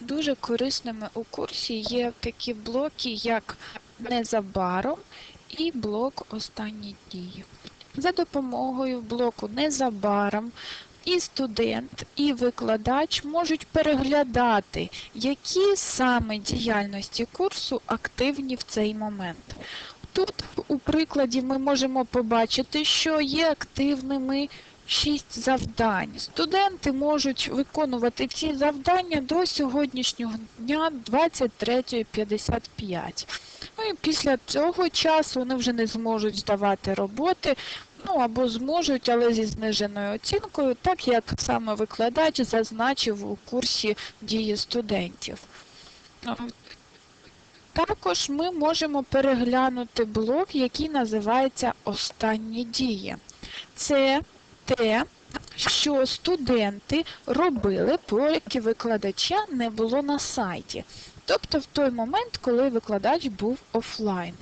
дуже корисними у курсі є такі блоки, як незабаром і блок останні дії. За допомогою блоку незабаром і студент, і викладач можуть переглядати, які саме діяльності курсу активні в цей момент. Тут у прикладі ми можемо побачити, що є активними 6 завдань. Студенти можуть виконувати всі завдання до сьогоднішнього дня 23.55. Ну і після цього часу вони вже не зможуть здавати роботи, ну або зможуть, але зі зниженою оцінкою, так як саме викладач зазначив у курсі дії студентів. Також ми можемо переглянути блок, який називається Останні дії. Це те, що студенти робили, поки викладача не було на сайті. Тобто в той момент, коли викладач був офлайн.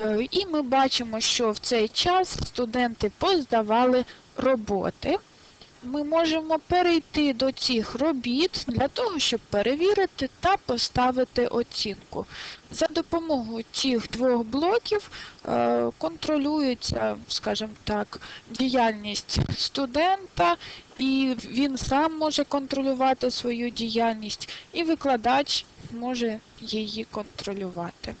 Е, І ми бачимо, що в цей час студенти поздавали роботи. Ми можемо перейти до цих робіт для того, щоб перевірити та поставити оцінку. За допомогою цих двох блоків е, контролюється, скажімо так, діяльність студента, і він сам може контролювати свою діяльність, і викладач може її контролювати.